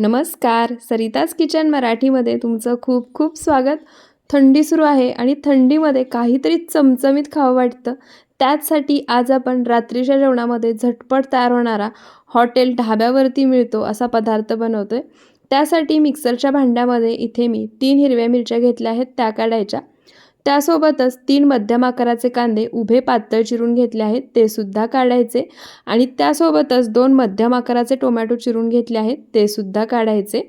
नमस्कार. सरिताज किचन मराठीमध्ये तुमचं खूप खूप स्वागत. थंडी सुरू आहे आणि थंडीमध्ये काहीतरी चमचमीत खावं वाटतं. त्याचसाठी आज आपण रात्रीच्या जेवणामध्ये झटपट तयार होणारा हॉटेल ढाब्यावरती मिळतो असा पदार्थ बनवतो आहे त्यासाठी मिक्सरच्या भांड्यामध्ये इथे मी तीन हिरव्या मिरच्या घेतल्या आहेत त्या काढायच्या. त्यासोबतच तीन मध्यम आकाराचे कांदे उभे पातळ चिरून घेतले आहेत ते सुद्धा काढायचे. आणि त्यासोबतच दोन मध्यम आकाराचे टोमॅटो चिरून घेतले आहेत ते सुद्धा काढायचे.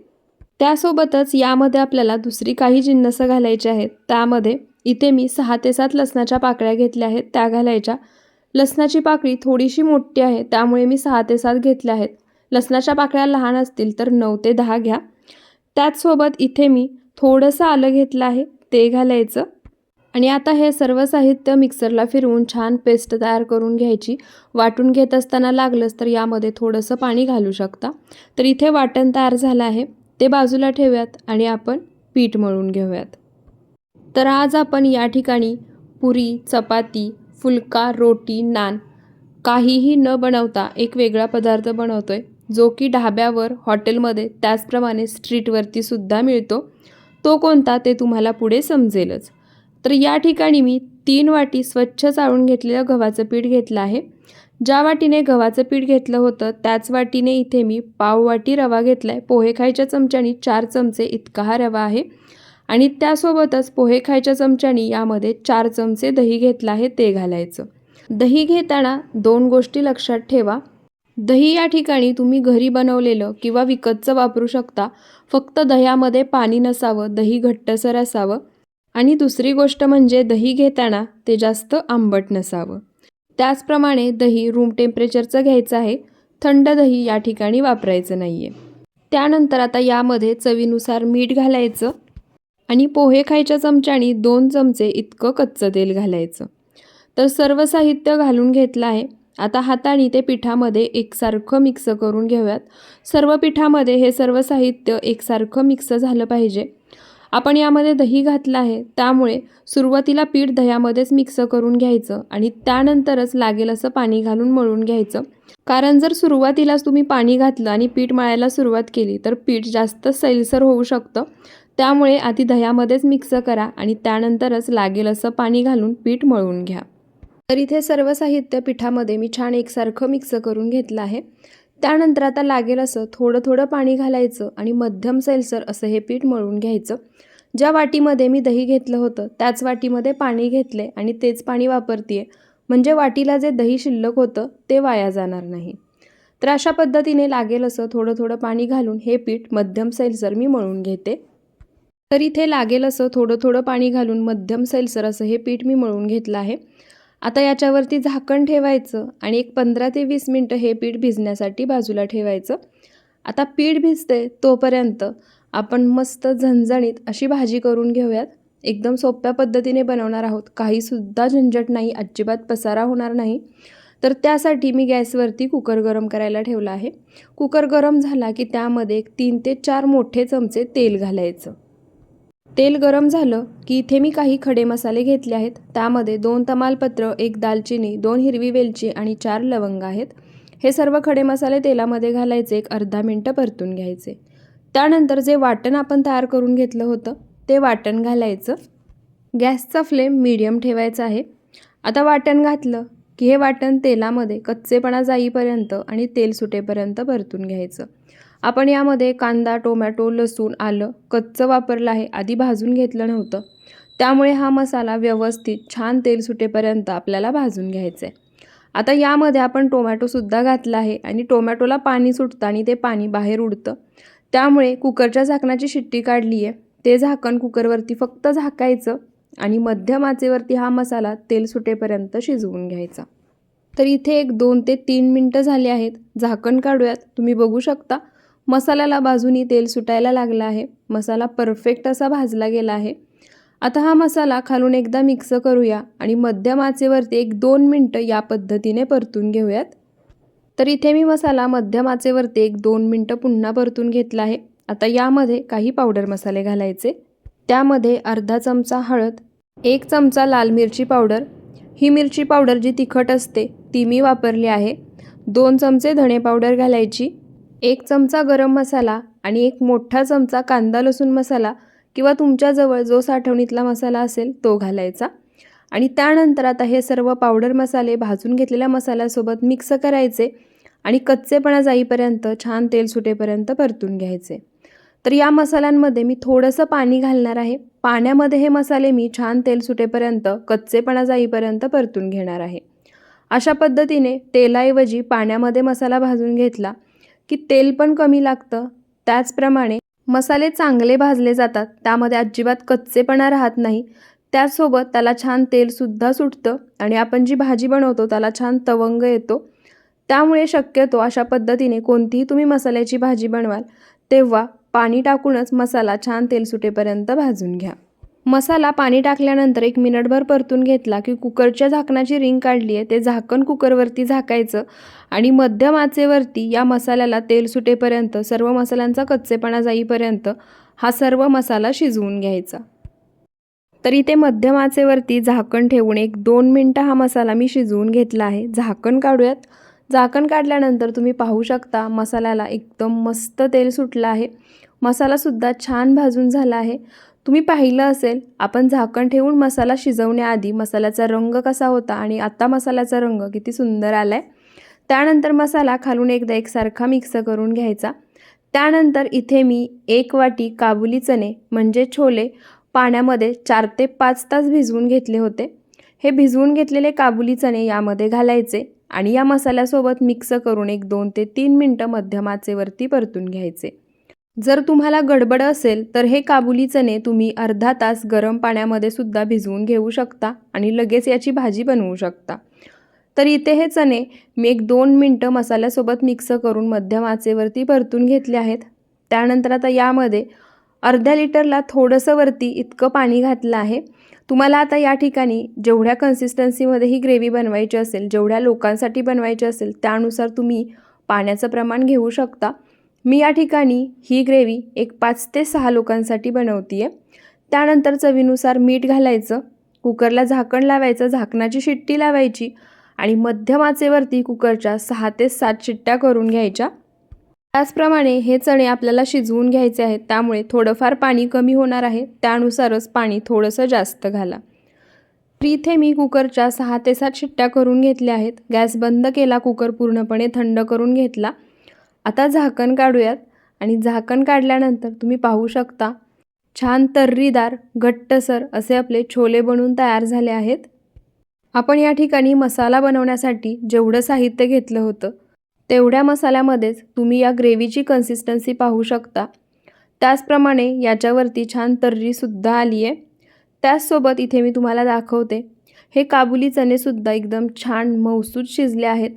त्यासोबतच यामध्ये आपल्याला दुसरी काही जिन्नसं घालायची आहेत. त्यामध्ये इथे मी सहा ते सात लसणाच्या पाकळ्या घेतल्या आहेत. त्या घालायच्या. लसणाची पाकळी थोडीशी मोठी आहे त्यामुळे मी सहा ते सात घेतल्या आहेत. लसणाच्या पाकळ्या लहान असतील तर नऊ ते दहा घ्या. त्याचसोबत इथे मी थोडंसं आलं घेतलं आहे ते घालायचं. आणि आता हे सर्व साहित्य मिक्सरला फिरवून छान पेस्ट तयार करून घ्यायची. वाटून घेत असताना लागलंच तर यामध्ये थोडंसं पाणी घालू शकता. तर इथे वाटण तयार झालं आहे. ते बाजूला ठेवूयात आणि आपण पीठ मळून घेऊयात. तर आज आपण या ठिकाणी पुरी चपाती फुलका रोटी नान काहीही न बनवता एक वेगळा पदार्थ बनवतो आहे जो की ढाब्यावर हॉटेलमध्ये त्याचप्रमाणे स्ट्रीटवरती सुद्धा मिळतो. तो कोणता ते तुम्हाला पुढे समजेलच. तर या ठिकाणी मी तीन वाटी स्वच्छ चाळून घेतलेलं गव्हाचं पीठ घेतलं आहे. ज्या वाटीने गव्हाचं पीठ घेतलं होतं त्याच वाटीने इथे मी पाव वाटी रवा घेतला आहे पोहे खायच्या चमच्यानी चार चमचे इतका हा रवा आहे. आणि त्यासोबतच पोहे खायच्या चमच्यानी यामध्ये चार चमचे दही घेतलं आहे ते घालायचं. दही घेताना दोन गोष्टी लक्षात ठेवा. दही या ठिकाणी तुम्ही घरी बनवलेलं किंवा विकतचं वापरू शकता. फक्त दह्यामध्ये पाणी नसावं दही घट्टसर असावं. आणि दुसरी गोष्ट म्हणजे दही घेताना ते जास्त आंबट नसावं. त्याचप्रमाणे दही रूम टेम्परेचरचं घ्यायचं आहे थंड दही या ठिकाणी वापरायचं नाही आहे त्यानंतर आता यामध्ये चवीनुसार मीठ घालायचं आणि पोहे खायच्या चमच्यानी दोन चमचे इतकं कच्चं तेल घालायचं. तर सर्व साहित्य घालून घेतलं आहे. आता हाताने ते पिठामध्ये एकसारखं मिक्स करून घेऊयात. सर्व पिठामध्ये हे सर्व साहित्य एकसारखं मिक्स झालं पाहिजे. आपण यामध्ये दही घातलं आहे. त्यामुळे सुरुवातीला पीठ दह्यामध्येच मिक्स करून घ्यायचं आणि त्यानंतरच लागेल असं पाणी घालून मळून घ्यायचं. कारण जर सुरुवातीलाच तुम्ही पाणी घातलं आणि पीठ मळायला सुरुवात केली तर पीठ जास्त सैलसर होऊ शकतं. त्यामुळे आधी दह्यामध्येच मिक्स करा आणि त्यानंतरच लागेल असं पाणी घालून पीठ मळून घ्या. तर इथे सर्व साहित्य पिठामध्ये मी छान एकसारखं मिक्स करून घेतलं आहे. त्यानंतर आता लागेल असं थोडं थोडं पाणी घालायचं आणि मध्यम सैलसर असं हे पीठ मळून घ्यायचं. ज्या वाटीमध्ये मी दही घेतलं होतं त्याच वाटीमध्ये पाणी घेतले आणि तेच पाणी वापरते म्हणजे वाटीला जे दही शिल्लक होतं ते वाया जाणार नाही. तर अशा पद्धतीने लागेल असं थोडं थोडं पाणी घालून हे पीठ मध्यम सैलसर मी मळून घेते. तर इथे लागेल असं थोडं थोडं पाणी घालून मध्यम सैलसर असं हे पीठ मी मळून घेतलं आहे. आता याच्यावरती झाकण ठेवायचं आणि एक पंधरा ते वीस मिनटं हे पीठ भिजण्यासाठी बाजूला ठेवायचं. आता पीठ भिजते तोपर्यंत आपण मस्त झणझणीत अशी भाजी करून घेऊयात. एकदम सोप्या पद्धतीने बनवणार आहोत. काहीसुद्धा झंझट नाही अजिबात पसारा होणार नाही. तर त्यासाठी मी गॅसवरती कुकर गरम करायला ठेवला आहे. कुकर गरम झाला की त्यामध्ये एक तीन ते चार मोठे चमचे तेल घालायचं. तेल गरम झालं की इथे मी काही खडे मसाले घेतले आहेत. त्यामध्ये दोन तमालपत्र एक दालचिनी दोन हिरवी वेलची आणि चार लवंग आहेत. हे सर्व खडे मसाले तेलामध्ये घालायचे एक अर्धा मिनटं परतून घ्यायचे. त्यानंतर जे वाटण आपण तयार करून घेतलं होतं ते वाटण घालायचं. गॅसचा फ्लेम मीडियम ठेवायचा आहे. आता वाटण घातलं की हे वाटण तेलामध्ये कच्चेपणा जाईपर्यंत आणि तेल सुटेपर्यंत परतून घ्यायचं. आपण यामध्ये कांदा टोमॅटो लसूण आलं कच्चं वापरलं आहे आधी भाजून घेतलं नव्हतं. त्यामुळे हा मसाला व्यवस्थित छान तेल सुटेपर्यंत आपल्याला भाजून घ्यायचं आहे आता यामध्ये आपण टोमॅटोसुद्धा घातला आहे आणि टोमॅटोला पाणी सुटतं आणि ते पाणी बाहेर उडतं. त्यामुळे कुकरच्या झाकणाची शिट्टी काढली आहे ते झाकण कुकरवरती फक्त झाकायचं आणि मध्यम आचेवरती हा मसाला तेल सुटेपर्यंत शिजवून घ्यायचा. तर इथे एक दोन ते तीन मिनटं झाले आहेत. झाकण काढूयात. तुम्ही बघू शकता. मसाल्याला बाजूनी तेल सुटायला लागलं आहे. मसाला परफेक्ट असा भाजला गेला आहे. आता हा मसाला खालून एकदा मिक्स करूया आणि मध्यम आचेवरती एक दोन मिनटं या पद्धतीने परतून घेऊयात. तर इथे मी मसाला मध्यम आचेवरती एक दोन मिनटं पुन्हा परतून घेतला आहे. आता यामध्ये काही पावडर मसाले घालायचे. त्यामध्ये अर्धा चमचा हळद एक चमचा लाल मिरची पावडर ही मिरची पावडर जी तिखट असते ती मी वापरली आहे. दोन चमचे धणे पावडर घालायची. एक चमचा गरम मसाला आणि एक मोठा चमचा कांदा लसूण मसाला किंवा तुमच्याजवळ जो साठवणीतला मसाला असेल तो घालायचा. आणि त्यानंतर आता हे सर्व पावडर मसाले भाजून घेतलेल्या मसाल्यासोबत मिक्स करायचे आणि कच्चेपणा जाईपर्यंत छान तेल सुटेपर्यंत परतून घ्यायचे. तर या मसाल्यांमध्ये मी थोडंसं पाणी घालणार आहे. पाण्यामध्ये हे मसाले मी छान तेल सुटेपर्यंत कच्चेपणा जाईपर्यंत परतून घेणार आहे. अशा पद्धतीने तेलाऐवजी पाण्यामध्ये मसाला भाजून घेतला की तेल पण कमी लागतं. त्याचप्रमाणे मसाले चांगले भाजले जातात. त्यामध्ये अजिबात कच्चेपणा राहत नाही. त्याचसोबत त्याला छान तेलसुद्धा सुटतं आणि आपण जी भाजी बनवतो त्याला छान तवंग येतो. त्यामुळे शक्यतो अशा पद्धतीने कोणतीही तुम्ही मसाल्याची भाजी बनवाल तेव्हा पाणी टाकूनच मसाला छान तेल सुटेपर्यंत भाजून घ्या. मसाला पाणी टाकल्यानंतर एक मिनिटभर परतून घेतला की कुकरच्या झाकणाची रिंग काढली आहे ते झाकण कुकरवरती झाकायचं आणि मध्यम आचेवरती या मसाल्याला तेल सुटेपर्यंत सर्व मसाल्यांचा कच्चेपणा जाईपर्यंत हा सर्व मसाला शिजवून घ्यायचा. तर इथे मध्यम आचेवरती झाकण ठेवून एक दोन मिनटं हा मसाला मी शिजवून घेतला आहे. झाकण काढूयात. झाकण काढल्यानंतर तुम्ही पाहू शकता मसाल्याला एकदम मस्त तेल सुटलं आहे. मसालासुद्धा छान भाजून झाला आहे. तुम्ही पाहिलं असेल आपण झाकण ठेवून मसाला शिजवण्याआधी मसाल्याचा रंग कसा होता आणि आत्ता मसाल्याचा रंग किती सुंदर आला आहे त्यानंतर मसाला खालून एकदा एकसारखा मिक्स करून घ्यायचा. त्यानंतर इथे मी एक वाटी काबुली चणे म्हणजे छोले पाण्यामध्ये चार ते पाच तास भिजवून घेतले होते. हे भिजवून घेतलेले काबुली चणे यामध्ये घालायचे आणि या मसाल्यासोबत मिक्स करून एक दोन ते तीन मिनटं मध्यम आचेवरती परतून घ्यायचे. जर तुम्हाला गडबड असेल तर हे काबुली चणे तुम्ही अर्धा तास गरम पाण्यामध्ये सुद्धा भिजवून घेऊ शकता आणि लगेच याची भाजी बनवू शकता. तर इथे हे चणे मी एक दोन मिनटं मसाल्यासोबत मिक्स करून मध्यम आचेवरती परतून घेतले आहेत. त्यानंतर आता यामध्ये अर्ध्या लिटरला थोडंसं वरती इतकं पाणी घातलं आहे. तुम्हाला आता या ठिकाणी जेवढ्या कन्सिस्टन्सीमध्ये ही ग्रेव्ही बनवायची असेल जेवढ्या लोकांसाठी बनवायची असेल त्यानुसार तुम्ही पाण्याचं प्रमाण घेऊ शकता. मी या ठिकाणी ही ग्रेव्ही एक पाच ते सहा लोकांसाठी बनवते आहे त्यानंतर चवीनुसार मीठ घालायचं कुकरला झाकण लावायचं झाकणाची शिट्टी लावायची आणि मध्यम आचेवरती कुकरच्या सहा ते सात शिट्ट्या करून घ्यायच्या. त्याचप्रमाणे हे चणे आपल्याला शिजवून घ्यायचे आहेत त्यामुळे थोडंफार पाणी कमी होणार आहे त्यानुसारच पाणी थोडंसं जास्त घाला. इथे मी कुकरच्या सहा ते सात शिट्ट्या करून घेतल्या आहेत. गॅस बंद केला कुकर पूर्णपणे थंड करून घेतला. आता झाकण काढूयात. आणि झाकण काढल्यानंतर तुम्ही पाहू शकता छान तर्रीदार घट्टसर असे आपले छोले बनवून तयार झाले आहेत. आपण या ठिकाणी मसाला बनवण्यासाठी जेवढं साहित्य घेतलं होतं तेवढ्या मसाल्यामध्येच तुम्ही या ग्रेव्हीची कन्सिस्टन्सी पाहू शकता. त्याचप्रमाणे याच्यावरती छान तर्रीसुद्धा आली आहे त्याचसोबत इथे मी तुम्हाला दाखवते हे काबुली चणेसुद्धा एकदम छान मौसूद शिजले आहेत.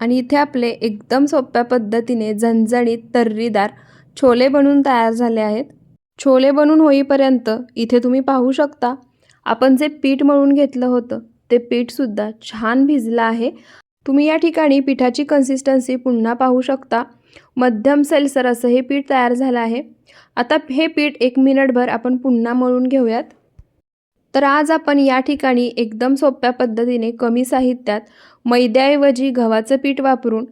आणि इथे आपले एकदम सोप्या पद्धतीने झणझणीत तर्रीदार छोले बनवून तयार झाले आहेत. छोले बनून होईपर्यंत इथे तुम्ही पाहू शकता आपण जे पीठ मळून घेतलं होतं ते पीठसुद्धा छान भिजलं आहे. तुम्ही या ठिकाणी पिठाची कन्सिस्टन्सी पुन्हा पाहू शकता. मध्यम सेल्सर असं हे पीठ तयार झालं आहे. आता हे पीठ एक मिनिटभर आपण पुन्हा मळून घेऊयात. तर आज आपण या ठिकाणी एकदम सोप्या पद्धतीने कमी साहित्यात मैद्याऐवजी गव्हाचं पीठ वापरून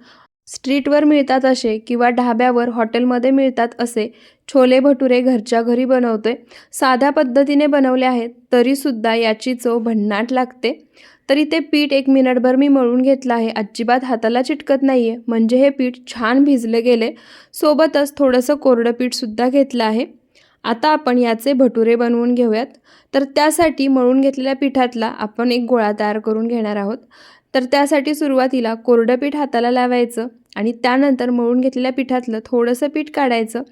स्ट्रीटवर मिळतात असे किंवा ढाब्यावर हॉटेलमध्ये मिळतात असे छोले भटुरे घरच्या घरी बनवतोय. साध्या पद्धतीने बनवले आहेत तरीसुद्धा याची चव भन्नाट लागते. तरी ते पीठ एक मिनिटभर मी मळून घेतलं आहे. अजिबात हाताला चिटकत नाही आहे म्हणजे हे पीठ छान भिजले गेले. सोबतच थोडंसं कोरडं पीठसुद्धा घेतलं आहे. आता आपण याचे भटुरे बनवून घेऊयात. तर त्यासाठी मळून घेतलेल्या पिठातला आपण एक गोळा तयार करून घेणार आहोत. तर त्यासाठी सुरुवातीला कोरडं पीठ हाताला लावायचं आणि त्यानंतर मळून घेतलेल्या पिठातलं थोडंसं पीठ काढायचं.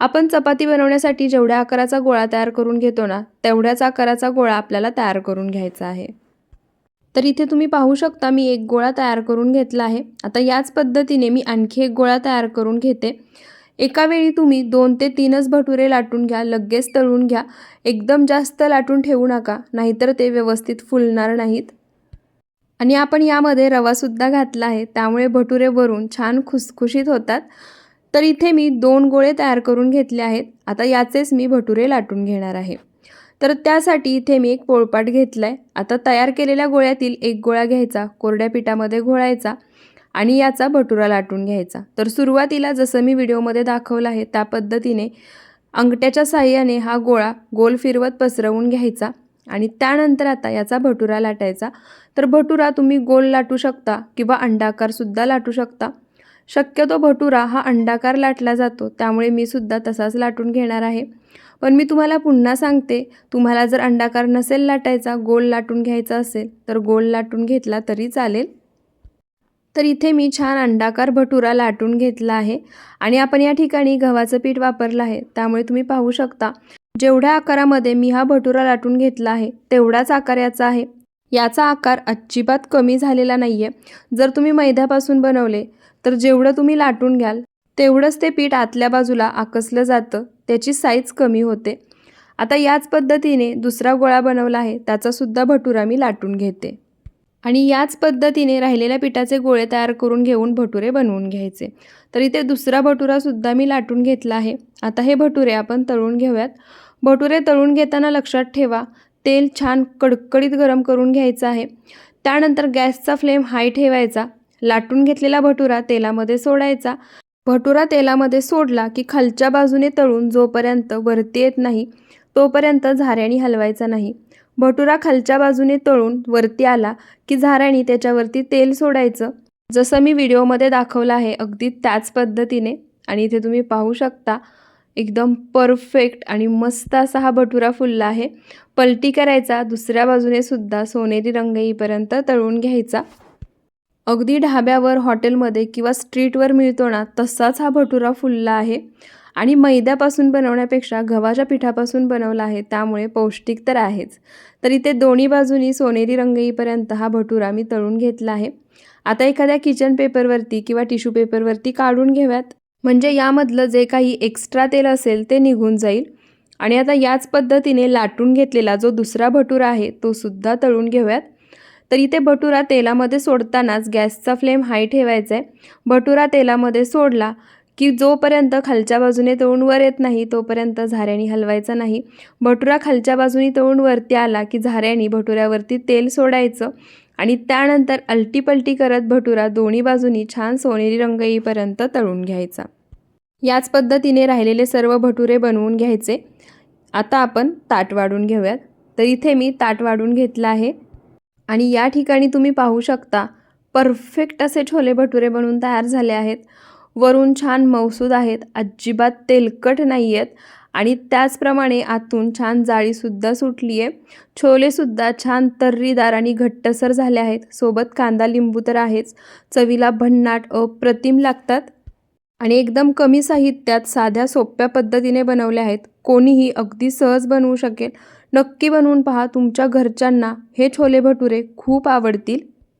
आपण चपाती बनवण्यासाठी जेवढ्या आकाराचा गोळा तयार करून घेतो ना तेवढ्याच आकाराचा गोळा आपल्याला तयार करून घ्यायचा आहे. तर इथे तुम्ही पाहू शकता मी एक गोळा तयार करून घेतला आहे. आता याच पद्धतीने मी आणखी एक गोळा तयार करून घेते. एका वेळी तुम्ही दोन ते तीनच भटुरे लाटून घ्या लगेच तळून घ्या. एकदम जास्त लाटून ठेवू नका नाहीतर ते व्यवस्थित फुलणार नाहीत. आणि आपण यामध्ये रवासुद्धा घातला आहे त्यामुळे भटुरे वरून छान खुसखुशीत होतात. तर इथे मी दोन गोळे तयार करून घेतले आहेत आता याचेच मी भटुरे लाटून घेणार आहे. तर त्यासाठी इथे मी एक पोळपाट घेतला आहे आता तयार केलेल्या गोळ्यातील एक गोळा घ्यायचा कोरड्या पिठामध्ये घोळायचा. आणि याचा भटुरा लाटून घ्यायचा. तर सुरुवातीला जसं मी व्हिडिओमध्ये दाखवलं आहे त्या पद्धतीने अंगठ्याच्या साह्याने हा गोळा गोल फिरवत पसरवून घ्यायचा आणि त्यानंतर आता याचा भटुरा लाटायचा. तर भटुरा तुम्ही गोल लाटू शकता किंवा अंडाकारसुद्धा लाटू शकता. शक्यतो भटुरा हा अंडाकार लाटला जातो त्यामुळे मी सुद्धा तसाच लाटून घेणार आहे. पण मी तुम्हाला पुन्हा सांगते तुम्हाला जर अंडाकार नसेल लाटायचा गोल लाटून घ्यायचा असेल तर गोल लाटून घेतला तरी चालेल. तर इथे मी छान अंडाकार भटुरा लाटून घेतला आहे आणि आपण या ठिकाणी गव्हाचं पीठ वापरलं आहे. त्यामुळे तुम्ही पाहू शकता जेवढ्या आकारामध्ये मी हा भटुरा लाटून घेतला आहे तेवढाच आकार याचा आहे. याचा आकार अजिबात कमी झालेला नाही आहे जर तुम्ही मैद्यापासून बनवले तर जेवढं तुम्ही लाटून घ्याल तेवढंच ते पीठ आतल्या बाजूला आकसलं जातं त्याची साईज कमी होते. आता याच पद्धतीने दुसरा गोळा बनवला आहे त्याचासुद्धा भटुरा मी लाटून घेते. आणि याच पद्धतीने राहिलेल्या पिठाचे गोळे तयार करून घेऊन भटुरे बनवून घ्यायचे. तर इथे दुसरा भटुरासुद्धा मी लाटून घेतला आहे. आता हे भटुरे आपण तळून घेऊयात. भटुरे तळून घेताना लक्षात ठेवा तेल छान कडकडीत गरम करून घ्यायचं आहे. त्यानंतर गॅसचा फ्लेम हाय ठेवायचा. लाटून घेतलेला भटुरा तेलामध्ये सोडायचा. भटुरा तेलामध्ये सोडला की खालच्या बाजूने तळून जोपर्यंत वरती येत नाही तोपर्यंत झाऱ्याने हलवायचा नाही. भटुरा खालच्या बाजूने तळून वरती आला की झाराणी त्याच्यावरती तेल सोडायचं. जसं मी व्हिडिओमध्ये दाखवलं आहे अगदी त्याच पद्धतीने. आणि इथे तुम्ही पाहू शकता एकदम परफेक्ट आणि मस्त असा हा भटुरा फुलला आहे. पलटी करायचा दुसऱ्या बाजूने सुद्धा सोनेरी रंग येईपर्यंत तळून घ्यायचा. अगदी ढाब्यावर हॉटेलमध्ये किंवा स्ट्रीटवर मिळतो ना तसाच हा भटुरा फुलला आहे. आणि मैद्यापासून बनवण्यापेक्षा गव्हाच्या पिठापासून बनवला आहे त्यामुळे पौष्टिक तर आहेच. तर इथे दोन्ही बाजूनी सोनेरी रंग येईपर्यंत हा भटुरा मी तळून घेतला आहे. आता एखाद्या किचन पेपरवरती किंवा टिश्यू पेपरवरती काढून घेऊयात. म्हणजे यामधलं जे काही एक्स्ट्रा तेल असेल ते निघून जाईल. आणि आता याच पद्धतीने लाटून घेतलेला जो दुसरा भटुरा आहे तो सुद्धा तळून घेऊयात. तर इथे भटुरा तेलामध्ये सोडतानाच गॅसचा फ्लेम हाय ठेवायचा आहे भटुरा तेलामध्ये सोडला की जोपर्यंत खालच्या बाजूने तळून वर येत नाही तोपर्यंत झाऱ्याने हलवायचा नाही. भटुरा खालच्या बाजूने तळून वरती आला की झाऱ्याने भटुऱ्यावरती तेल सोडायचं आणि त्यानंतर अलटीपलटी करत भटुरा दोन्ही बाजूनी छान सोनेरी रंग येईपर्यंत तळून घ्यायचा. याच पद्धतीने राहिलेले सर्व भटुरे बनवून घ्यायचे. आता आपण ताट वाढून घेऊयात. तर इथे मी ताट वाढून घेतलं आहे. आणि या ठिकाणी तुम्ही पाहू शकता परफेक्ट असे छोले भटुरे बनवून तयार झाले आहेत. वरून छान मौसूद आहेत. अजिबात तेलकट नाही आहेत आणि त्याचप्रमाणे आतून छान जाळीसुद्धा सुटली आहे छोलेसुद्धा छान तर्रीदार आणि घट्टसर झाले आहेत. सोबत कांदा लिंबू तर आहेच. चवीला भन्नाट अप्रतिम लागतात. आणि एकदम कमी साहित्यात साध्या सोप्या पद्धतीने बनवले आहेत. कोणीही अगदी सहज बनवू शकेल. नक्की बनवून पहा. तुमच्या घरच्यांना हे छोले भटुरे खूप आवडतील.